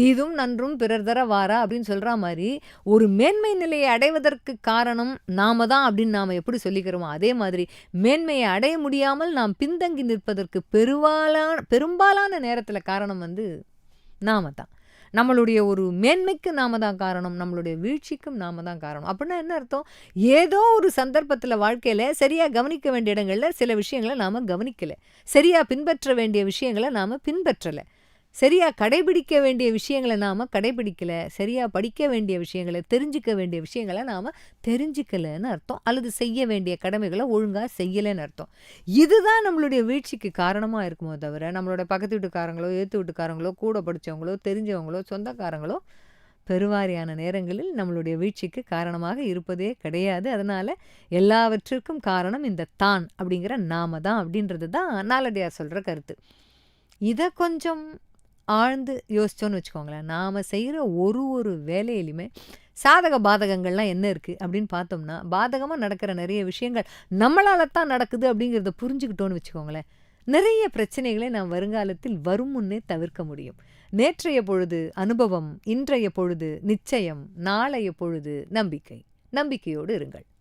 தீதும் நன்றும் பிறர் தர வாரா அப்படின்னு சொல்கிற மாதிரி ஒரு மேன்மை நிலையை அடைவதற்கு காரணம் நாம தான் அப்படின்னு நாம் எப்படி சொல்லிக்கிறோமோ, அதே மாதிரி மேன்மையை அடைய முடியாமல் நாம் பின்தங்கி நிற்பதற்கு பெருவாலான பெரும்பாலான நேரத்தில் காரணம் வந்து நாம தான். நம்மளுடைய ஒரு மேன்மைக்கு நாம தான் காரணம். நம்மளுடைய வீழ்ச்சிக்கும் நாம தான் காரணம். அப்படின்னா என்ன அர்த்தம்? ஏதோ ஒரு சந்தர்ப்பத்தில் வாழ்க்கையில் சரியாக கவனிக்க வேண்டிய இடங்களில் சில விஷயங்களை நாம் கவனிக்கலை சரியாக பின்பற்ற வேண்டிய விஷயங்களை நாம் பின்பற்றலை சரியா கடைபிடிக்க வேண்டிய விஷயங்களை நாம் கடைபிடிக்கல. சரியா படிக்க வேண்டிய விஷயங்கள, தெரிஞ்சுக்க வேண்டிய விஷயங்களை நாம் தெரிஞ்சுக்கலன்னு அர்த்தம். அல்லது செய்ய வேண்டிய கடமைகளை ஒழுங்காக செய்யலைன்னு அர்த்தம். இதுதான் நம்மளுடைய வீழ்ச்சிக்கு காரணமாக இருக்குமோ தவிர, நம்மளோட பக்கத்து வீட்டுக்காரங்களோ, ஏற்று வீட்டுக்காரங்களோ, கூட படிச்சவங்களோ, தெரிஞ்சவங்களோ, சொந்தக்காரங்களோ பெருவாரியான நேரங்களில் நம்மளுடைய வீழ்ச்சிக்கு காரணமாக இருப்பதே கிடையாது. அதனால் எல்லாவற்றிற்கும் காரணம் இந்த தான் அப்படிங்கிற நாம தான் அப்படின்றது தான் நாலடியாக சொல்கிற கருத்து. இதை கொஞ்சம் ஆழ்ந்து யோசிச்சோம்னு வச்சுக்கோங்களேன், நாம செய்கிற ஒரு ஒரு வேலையிலுமே சாதக பாதகங்கள்லாம் என்ன இருக்கு அப்படின்னு பார்த்தோம்னா, பாதகமா நடக்கிற நிறைய விஷயங்கள் நம்மளால தான் நடக்குது அப்படிங்கிறத புரிஞ்சுக்கிட்டோம்னு வச்சுக்கோங்களேன், நிறைய பிரச்சனைகளை நாம் வருங்காலத்தில் வரும் முன்னே தவிர்க்க முடியும். நேற்றைய பொழுது அனுபவம், இன்றைய பொழுது நிச்சயம், நாளைய பொழுது நம்பிக்கை. நம்பிக்கையோடு இருங்கள்.